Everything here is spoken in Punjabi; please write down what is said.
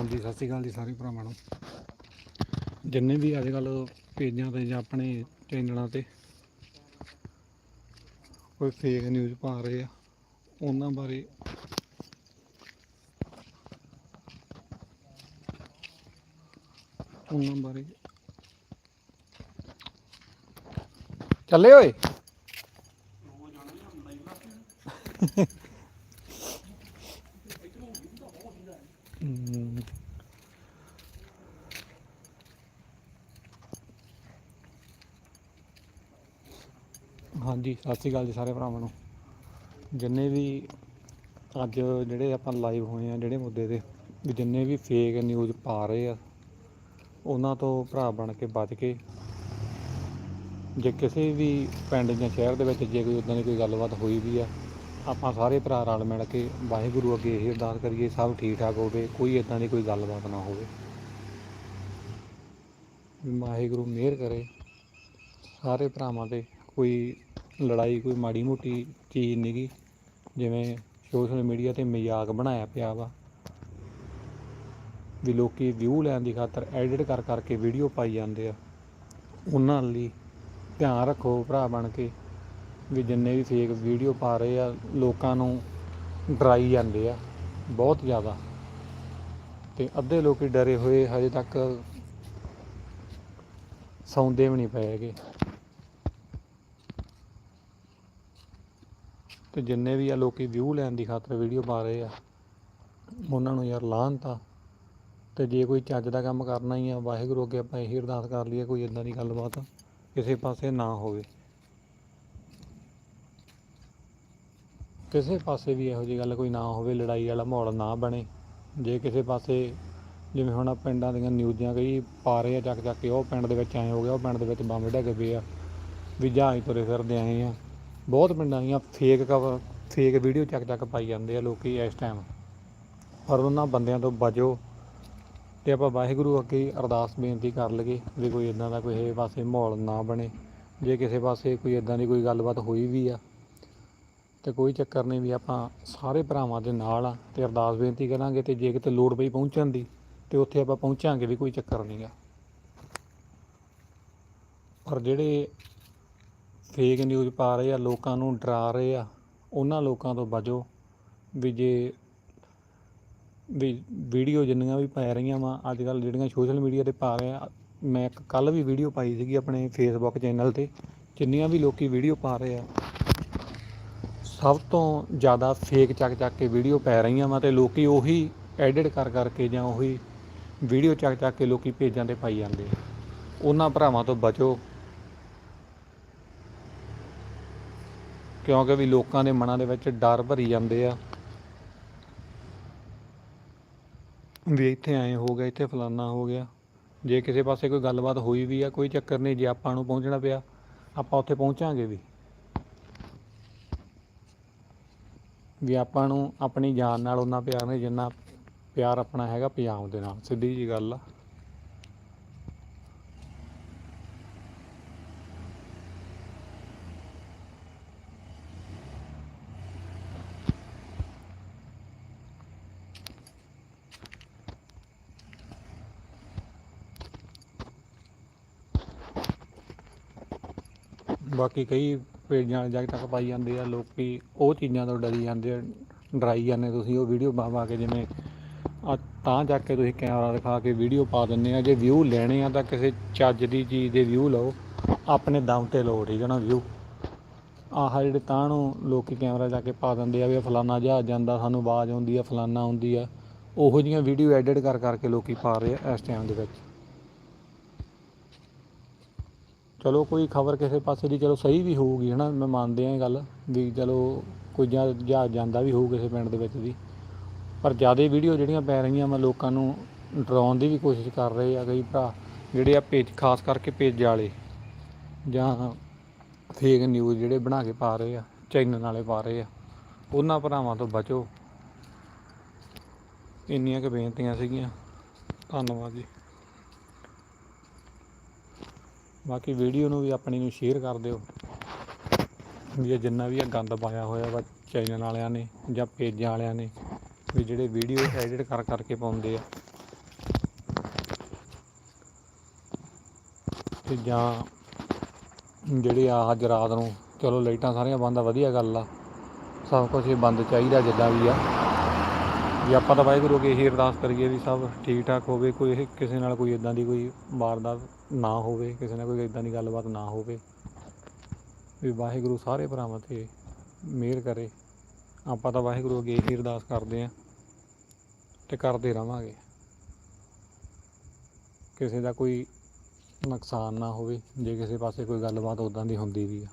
ਹਾਂਜੀ, ਸਤਿ ਸ਼੍ਰੀ ਅਕਾਲ ਜੀ ਸਾਰੇ ਭਰਾਵਾਂ ਨੂੰ। ਜਿੰਨੇ ਵੀ ਅੱਜ ਕੱਲ ਪੇਜਾਂ ਤੇ ਜਾਂ ਆਪਣੇ ਚੈਨਲਾਂ ਤੇ ਕੋਈ ਫੇਕ ਨਿਊਜ਼ ਪਾ ਰਹੇ ਆ, ਉਹਨਾਂ ਬਾਰੇ ਉਹਨਾਂ ਬਾਰੇ ਚੱਲੇ ਓਏ? ਹਾਂਜੀ, ਸਤਿ ਸ਼੍ਰੀ ਅਕਾਲ ਜੀ ਸਾਰੇ ਭਰਾਵਾਂ ਨੂੰ। ਜਿੰਨੇ ਵੀ ਅੱਜ ਜਿਹੜੇ ਆਪਾਂ ਲਾਈਵ ਹੋਏ ਆ ਜਿਹੜੇ ਮੁੱਦੇ ਤੇ ਜਿੰਨੇ ਵੀ ਫੇਕ ਨਿਊਜ਼ ਪਾ ਰਹੇ ਆ, ਉਹਨਾਂ ਤੋਂ ਭਰਾ ਬਣ ਕੇ ਬਚ ਕੇ, ਜੇ ਕਿਸੇ ਵੀ ਪਿੰਡ ਜਾਂ ਸ਼ਹਿਰ ਦੇ ਵਿੱਚ ਜੇ ਕੋਈ ਉਦਾਂ ਦੀ ਕੋਈ ਗੱਲਬਾਤ ਹੋਈ ਵੀ ਆ, ਆਪਾਂ ਸਾਰੇ ਭਰਾ ਰਲ ਮਿਲ ਕੇ ਵਾਹਿਗੁਰੂ ਅੱਗੇ ਇਹ ਅਰਦਾਸ ਕਰੀਏ, ਸਭ ਠੀਕ ਠਾਕ ਹੋਵੇ, ਕੋਈ ਇਦਾਂ ਦੀ ਕੋਈ ਗੱਲਬਾਤ ਨਾ ਹੋਵੇ। ਵਾਹਿਗੁਰੂ ਮਿਹਰ ਕਰੇ, ਸਾਰੇ ਭਰਾਵਾਂ ਤੇ ਕੋਈ ਲੜਾਈ ਕੋਈ ਮਾੜੀ ਮੋਟੀ ਚੀਜ਼ ਨਹੀਂਗੀ ਜਿਵੇਂ ਸੋਸ਼ਲ ਮੀਡੀਆ ਤੇ ਮਜ਼ਾਕ ਬਣਾਇਆ ਪਿਆ ਵਾ। ਵੀ ਲੋਕੀ ਵਿਊ ਲੈਣ ਦੀ ਖਾਤਰ ਐਡਿਟ ਕਰ ਕਰਕੇ ਵੀਡੀਓ ਪਾਈ ਜਾਂਦੇ ਆ। ਉਹਨਾਂ ਲਈ ਧਿਆਨ ਰੱਖੋ ਭਰਾ ਬਣ ਕੇ। ਵੀ ਜਿੰਨੇ ਵੀ ਫੇਕ ਵੀਡੀਓ ਪਾ ਰਹੇ ਆ, ਲੋਕਾਂ ਨੂੰ ਡਰਾਈ ਜਾਂਦੇ ਆ, ਬਹੁਤ ਜ਼ਿਆਦਾ। ਤੇ ਅੱਧੇ ਲੋਕੀ ਡਰੇ ਹੋਏ ਹਜੇ ਤੱਕ ਸੌਂਦੇ ਵੀ ਨਹੀਂ ਪਏ ਹੈਗੇ। ਤੇ ਜਿੰਨੇ ਵੀ ਆ ਲੋਕੀ ਵਿਊ ਲੈਣ ਦੀ ਖਾਤਰ ਵੀਡੀਓ ਪਾ ਰਹੇ ਆ, ਉਹਨਾਂ ਨੂੰ ਯਾਰ ਲਾਹਨਤਾ ਤੇ। ਜੇ ਕੋਈ ਚੱਜ ਦਾ ਕੰਮ ਕਰਨਾ ਹੀ ਆ, ਵਾਹਿਗੁਰੂ ਅੱਗੇ ਆਪਾਂ ਇਹੀ ਅਰਦਾਸ ਕਰ ਲਈਏ, ਕੋਈ ਇਦਾਂ ਦੀ ਗੱਲਬਾਤ ਕਿਸੇ ਪਾਸੇ ਨਾ ਹੋਵੇ। ਕਿਸੇ ਪਾਸੇ ਵੀ ਇਹੋ ਜਿਹੀ ਗੱਲ ਕੋਈ ਨਾ ਹੋਵੇ, ਲੜਾਈ ਵਾਲਾ ਮਾਹੌਲ ਨਾ ਬਣੇ। ਜੇ ਕਿਸੇ ਪਾਸੇ ਜਿਵੇਂ ਹੁਣ ਪਿੰਡਾਂ ਦੀਆਂ ਨਿਊਜ਼ਾਂ ਕਈ ਪਾ ਰਹੇ ਆ ਚੱਕ ਚੱਕ ਕੇ ਉਹ ਪਿੰਡ ਦੇ ਵਿੱਚ ਐਂ ਹੋ ਗਿਆ, ਉਹ ਪਿੰਡ ਦੇ ਵਿੱਚ ਬੰਬ ਡਿੱਗ ਪਏ ਆ, ਵੀ ਜਹਾਜ਼ ਤੁਰੇ ਫਿਰਦੇ ਆਏ ਆ। ਬਹੁਤ ਪਿੰਡਾਂ ਦੀਆਂ ਫੇਕ ਕਵਰ ਫੇਕ ਵੀਡੀਓ ਚੱਕ ਚੱਕ ਪਾਈ ਜਾਂਦੇ ਆ ਲੋਕੀ ਇਸ ਟਾਈਮ ਪਰ ਉਹਨਾਂ ਬੰਦਿਆਂ ਤੋਂ ਬਚੋ ਤੇ ਆਪਾਂ ਵਾਹਿਗੁਰੂ ਅੱਗੇ ਅਰਦਾਸ ਬੇਨਤੀ ਕਰ ਲਈਏ ਵੀ ਕੋਈ ਇਦਾਂ ਦਾ ਕੋਈ ਪਾਸੇ ਮਾਹੌਲ ਨਾ ਬਣੇ। ਜੇ ਕਿਸੇ ਪਾਸੇ ਕੋਈ ਇਦਾਂ ਦੀ ਕੋਈ ਗੱਲਬਾਤ ਹੋਈ ਵੀ ਆ, ਤੇ ਕੋਈ ਚੱਕਰ ਨਹੀਂ ਵੀ ਆਪਾਂ ਸਾਰੇ ਭਰਾਵਾਂ ਦੇ ਨਾਲ ਆ ਤੇ ਅਰਦਾਸ ਬੇਨਤੀ ਕਰਾਂਗੇ ਤੇ ਜੇ ਕਿਤੇ ਲੋੜ ਪਈ ਪਹੁੰਚਣ ਦੀ, ਤੇ ਉੱਥੇ ਆਪਾਂ ਪਹੁੰਚਾਂਗੇ ਵੀ ਕੋਈ ਚੱਕਰ ਨਹੀਂ ਆ। ਪਰ ਜਿਹੜੇ ਫੇਕ ਨਿਊਜ਼ ਪਾ ਰਹੇ ਆ, ਲੋਕਾਂ ਨੂੰ ਡਰਾ ਰਹੇ ਆ, ਉਹਨਾਂ ਲੋਕਾਂ ਤੋਂ ਬਚੋ। ਵੀ ਜੇ, ਵੀ ਵੀਡੀਓ ਜਿੰਨੀਆਂ ਵੀ ਪੈ ਰਹੀਆਂ ਵਾ ਅੱਜ ਕੱਲ ਜਿਹੜੀਆਂ ਸੋਸ਼ਲ ਮੀਡੀਆ ਤੇ ਪਾ ਰਹੇ ਆ, ਮੈਂ ਇੱਕ ਕੱਲ ਵੀ ਵੀਡੀਓ ਪਾਈ ਸੀਗੀ ਆਪਣੇ ਫੇਸਬੁੱਕ ਚੈਨਲ ਤੇ, ਜਿੰਨੀਆਂ ਵੀ ਲੋਕੀ ਵੀਡੀਓ ਪਾ ਰਹੇ ਆ, ਸਭ ਤੋਂ ਜ਼ਿਆਦਾ ਫੇਕ ਚੱਕ ਚੱਕ ਕੇ ਵੀਡੀਓ ਪੈ ਰਹੀਆਂ ਵਾ ਤੇ ਲੋਕੀ ਉਹੀ ਐਡਿਟ ਕਰ ਕਰਕੇ ਜਾਂ ਉਹੀ ਵੀਡੀਓ ਚੱਕ ਚੱਕ ਕੇ ਲੋਕੀ ਪੇਜਾਂ ਤੇ ਪਾਈ ਜਾਂਦੇ ਆ। ਉਹਨਾਂ ਭਰਾਵਾਂ ਤੋਂ ਬਚੋ। ਕਿਉਂਕਿ ਵੀ ਲੋਕਾਂ ਦੇ ਮਨਾਂ ਦੇ ਵਿੱਚ ਡਰ ਭਰੀ ਜਾਂਦੇ ਆ। ਵੀ ਇੱਥੇ ਐਂ ਹੋ ਗਿਆ, ਇੱਥੇ ਫਲਾਨਾ ਹੋ ਗਿਆ। ਜੇ ਕਿਸੇ ਪਾਸੇ ਕੋਈ ਗੱਲਬਾਤ ਹੋਈ ਵੀ ਆ, ਕੋਈ ਚੱਕਰ ਨਹੀਂ, ਜੇ ਆਪਾਂ ਨੂੰ ਪਹੁੰਚਣਾ ਪਿਆ, ਆਪਾਂ ਉੱਥੇ ਪਹੁੰਚਾਂਗੇ ਵੀ। ਵੀ ਆਪਾਂ ਨੂੰ ਆਪਣੀ ਜਾਨ ਨਾਲ ਉਹਨਾਂ ਪਿਆਰ ਨਹੀਂ, ਜਿੰਨਾ ਪਿਆਰ ਆਪਣਾ ਹੈਗਾ ਪੰਜਾਬ ਦੇ ਨਾਲ। ਸਿੱਧੀ ਜੀ ਗੱਲ ਆ। ਬਾਕੀ ਕਈ ਪੇਜਾਂ ਵਾਲੇ ਜਗ ਤੱਕ ਪਾਈ ਜਾਂਦੇ ਆ, ਲੋਕੀ ਉਹ ਚੀਜ਼ਾਂ ਤੋਂ ਡਰੀ ਜਾਂਦੇ ਆ, ਡਰਾਈ ਜਾਂਦੇ ਤੁਸੀਂ, ਉਹ ਵੀਡੀਓ ਪਾ ਕੇ ਜਿਵੇਂ ਆ ਤਾਂ ਜਾ ਕੇ ਤੁਸੀਂ ਕੈਮਰਾ ਦਿਖਾ ਕੇ ਵੀਡੀਓ ਪਾ ਦਿੰਦੇ ਆ, ਜੇ ਵਿਊ ਲੈਣੇ ਆ ਤਾਂ ਕਿਸੇ ਚੱਜ ਦੀ ਚੀਜ਼ ਦੇ ਵਿਊ ਲਓ, ਆਪਣੇ ਦਮ ਤੇ ਲਓ ਠੀਕ ਹੈ ਨਾ ਵਿਊ ਆਹ ਜਿਹੜੇ ਤਾਂ ਨੂੰ ਲੋਕੀ ਕੈਮਰਾ ਜਾ ਕੇ ਪਾ ਦਿੰਦੇ ਆ ਵੀ ਫਲਾਨਾ ਜਹਾਜ਼ ਜਾਂਦਾ, ਸਾਨੂੰ ਆਵਾਜ਼ ਆਉਂਦੀ ਆ, ਫਲਾਨਾ ਆਉਂਦੀ ਆ, ਉਹੋ ਜਿਹੀਆਂ ਵੀਡੀਓ ਐਡਿਟ ਕਰ ਕਰਕੇ ਲੋਕੀ ਪਾ ਰਹੇ ਆ ਇਸ ਟਾਈਮ ਦੇ ਵਿੱਚ। ਚਲੋ ਕੋਈ ਖਬਰ ਕਿਸੇ ਪਾਸੇ ਦੀ ਚਲੋ ਸਹੀ ਵੀ ਹੋਊਗੀ, ਹਨਾ? ਮੈਂ ਮੰਨਦੇ ਆ ਇਹ ਗੱਲ ਵੀ ਚਲੋ ਕੋਈ ਜਾਂ ਜਹਾਜ਼ ਜਾਂਦਾ ਵੀ ਹੋਊ ਕਿਸੇ ਪਿੰਡ ਦੇ ਵਿੱਚ ਵੀ। ਪਰ ਜ਼ਿਆਦਾ ਵੀਡੀਓ ਜਿਹੜੀਆਂ ਪੈ ਰਹੀਆਂ ਮੈਂ ਲੋਕਾਂ ਨੂੰ ਡਰਾਉਣ ਦੀ ਵੀ ਕੋਸ਼ਿਸ਼ ਕਰ ਰਹੇ ਆ ਕਈ ਭਰਾ, ਜਿਹੜੇ ਆ ਪੇਜ ਖਾਸ ਕਰਕੇ ਪੇਜ ਵਾਲੇ, ਜਾਂ ਫੇਕ ਨਿਊਜ਼ ਜਿਹੜੇ ਬਣਾ ਕੇ ਪਾ ਰਹੇ ਆ ਚੈਨਲ ਵਾਲੇ ਪਾ ਰਹੇ ਆ, ਉਹਨਾਂ ਭਰਾਵਾਂ ਤੋਂ ਬਚੋ। ਇੰਨੀਆਂ ਕੁ ਬੇਨਤੀਆਂ ਸੀਗੀਆਂ। ਧੰਨਵਾਦ ਜੀ। ਬਾਕੀ ਵੀਡੀਓ ਨੂੰ ਵੀ ਆਪਣੀ ਨੂੰ ਸ਼ੇਅਰ ਕਰ ਦਿਓ। ਵੀ ਇਹ ਜਿੰਨਾ ਵੀ ਇਹ ਗੰਦ ਪਾਇਆ ਹੋਇਆ ਵਾ ਚੈਨਲ ਵਾਲਿਆਂ ਨੇ ਜਾਂ ਪੇਜਾਂ ਵਾਲਿਆਂ ਨੇ, ਵੀ ਜਿਹੜੇ ਵੀਡੀਓ ਐਡਿਟ ਕਰ ਕਰਕੇ ਪਾਉਂਦੇ ਆ। ਤੇ ਜਾਂ ਜਿਹੜੇ ਆ ਅੱਜ ਰਾਤ ਨੂੰ, ਚਲੋ ਲਾਈਟਾਂ ਸਾਰੀਆਂ ਬੰਦ ਆ, ਵਧੀਆ ਗੱਲ ਆ। ਸਭ ਕੁਝ ਇਹ ਬੰਦ ਚਾਹੀਦਾ ਜਿੱਦਾਂ ਵੀ ਆ। ਵੀ ਆਪਾਂ ਤਾਂ ਵਾਹਿਗੁਰੂ ਅੱਗੇ ਇਹੀ ਅਰਦਾਸ ਕਰੀਏ ਵੀ ਸਭ ਠੀਕ ਠਾਕ ਹੋਵੇ, ਕੋਈ ਇਹ ਕਿਸੇ ਨਾਲ ਕੋਈ ਇਦਾਂ ਦੀ ਕੋਈ ਵਾਰਦਾਤ ਨਾ ਹੋਵੇ, ਕਿਸੇ ਨਾਲ ਕੋਈ ਇਦਾਂ ਦੀ ਗੱਲਬਾਤ ਨਾ ਹੋਵੇ, ਵੀ ਵਾਹਿਗੁਰੂ ਸਾਰੇ ਭਰਾਵਾਂ ਤੇ ਮਿਹਰ ਕਰੇ। ਆਪਾਂ ਤਾਂ ਵਾਹਿਗੁਰੂ ਅੱਗੇ ਹੀ ਅਰਦਾਸ ਕਰਦੇ ਆਂ ਤੇ ਕਰਦੇ ਰਵਾਂਗੇ। ਕਿਸੇ ਦਾ ਕੋਈ ਨੁਕਸਾਨ ਨਾ ਹੋਵੇ, ਜੇ ਕਿਸੇ ਪਾਸੇ ਕੋਈ ਗੱਲਬਾਤ ਉਦਾਂ ਦੀ ਹੁੰਦੀ ਵੀ ਆ।